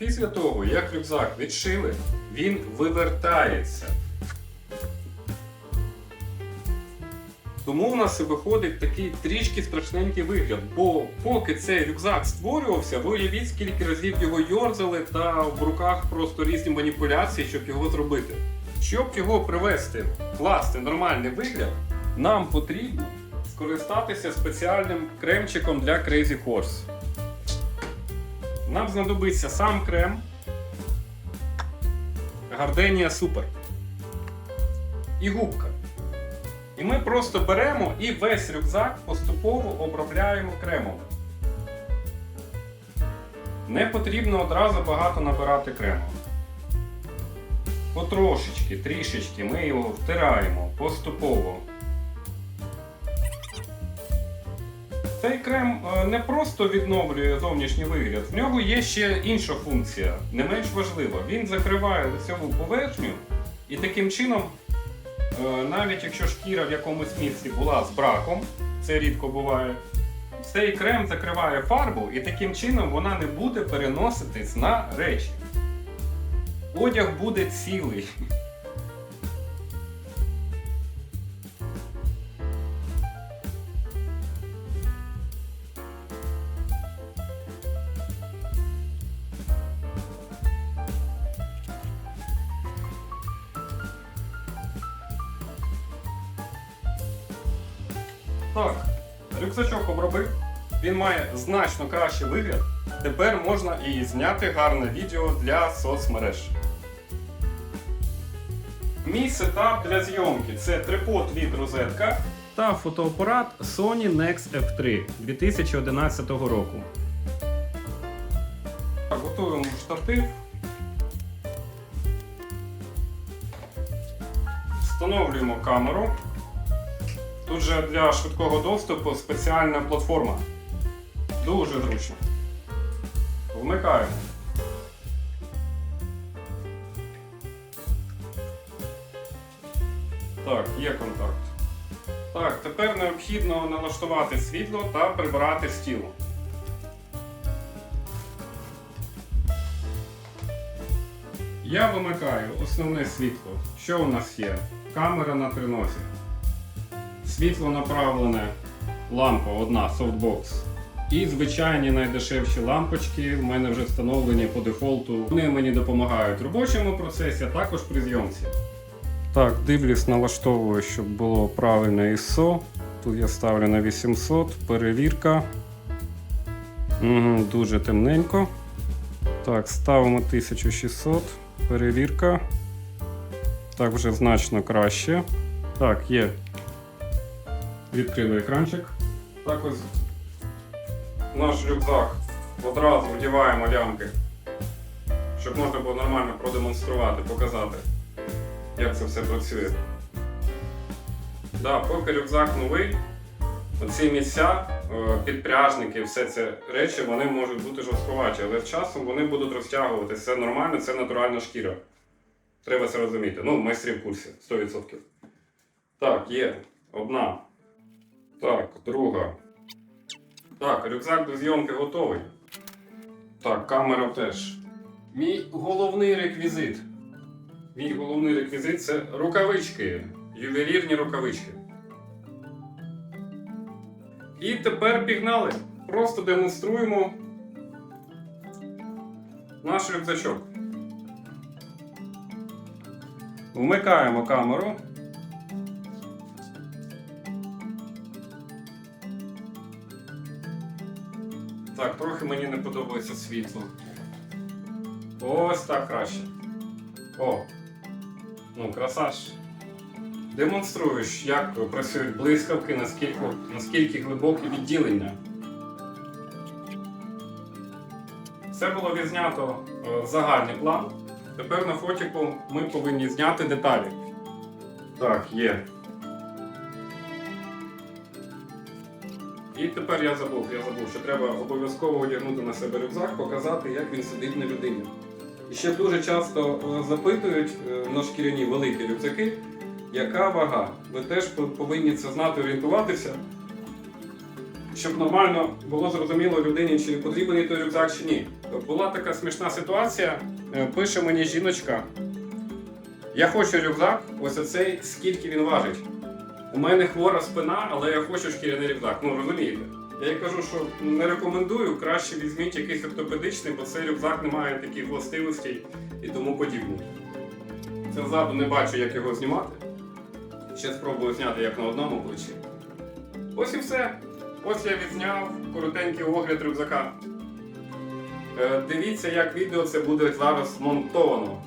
після того, як рюкзак відшили, він вивертається. Тому в нас і виходить такий трішки страшненький вигляд. Бо поки цей рюкзак створювався, ви уявіть, скільки разів його йорзали та в руках просто різні маніпуляції, щоб його зробити. Щоб його привести в класний нормальний вигляд, нам потрібно скористатися спеціальним кремчиком для Crazy Horse. Нам знадобиться сам крем Gardenia Super і губка. І ми просто беремо і весь рюкзак поступово обробляємо кремом. Не потрібно одразу багато набирати крему. Потрошечки, трішечки ми його втираємо поступово. Цей крем е, не просто відновлює зовнішній вигляд, в нього є ще інша функція, не менш важлива. Він закриває лицеву поверхню і таким чином, е, навіть якщо шкіра в якомусь місці була з браком, це рідко буває, цей крем закриває фарбу і таким чином вона не буде переноситись на речі. Одяг буде цілий. Так, рюкзачок обробив. Він має значно кращий вигляд. Тепер можна і зняти гарне відео для соцмереж. Мій сетап для зйомки це трипод від розетка та фотоапарат Sony Nex F3 2011 року. Готуємо штатив. Встановлюємо камеру. Тут же для швидкого доступу спеціальна платформа. Дуже зручно. Вмикаємо. Так, є контакт. Так, тепер необхідно налаштувати світло та прибирати стіл. Я вимикаю основне світло. Що у нас є? Камера на тринозі. Світло направлене, лампа одна, софтбокс. І звичайні найдешевші лампочки в мене вже встановлені по дефолту. Вони мені допомагають в робочому процесі, а також при зйомці. Так, дивлюсь, налаштовую, щоб було правильне ISO. Тут я ставлю на 800, перевірка. Угу, дуже темненько. Так, ставимо 1600, перевірка. Так, вже значно краще. Так, є. Відкрили екранчик. Так ось наш рюкзак одразу вдіваємо лямки, щоб можна було нормально продемонструвати, показати, як це все працює. Да, поки рюкзак новий, оці місця, е, підпряжники, все це речі, вони можуть бути жорсткуваті, але з часом вони будуть розтягуватися. Це нормально, це натуральна шкіра. Треба це розуміти. Ну, майстрі в курсі, 100%. Так, є. Одна. Так, друга. Так, рюкзак до зйомки готовий. Так, камера теж. Мій головний реквізит. Мій головний реквізит це рукавички. Ювелірні рукавички. І тепер пігнали. Просто демонструємо наш рюкзачок. Вмикаємо камеру. Так, трохи мені не подобається світло. Ось так краще. О! Ну, красаж. Демонструєш, як працюють блискавки, наскільки, наскільки глибоке відділення. Це було відзнято е, загальний план. Тепер на фотіку ми повинні зняти деталі. Так, є. І тепер я забув, я забув, що треба обов'язково одягнути на себе рюкзак, показати, як він сидить на людині. І ще дуже часто е, запитують е, на шкіряні великі рюкзаки, яка вага. Ви теж повинні це знати, орієнтуватися, щоб нормально було зрозуміло людині, чи потрібен той рюкзак чи ні. Була така смішна ситуація. Е, Пише мені жіночка. Я хочу рюкзак, ось оцей, скільки він важить. У мене хвора спина, але я хочу шкіряний рюкзак. Ну розумієте? Я їй кажу, що не рекомендую, краще візьміть якийсь ортопедичний, бо цей рюкзак не має таких властивостей і тому подібне. Це ззаду не бачу, як його знімати. Ще спробую зняти як на одному плечі. Ось і все. Ось я відзняв коротенький огляд рюкзака. Е, Дивіться, як відео це буде зараз монтовано.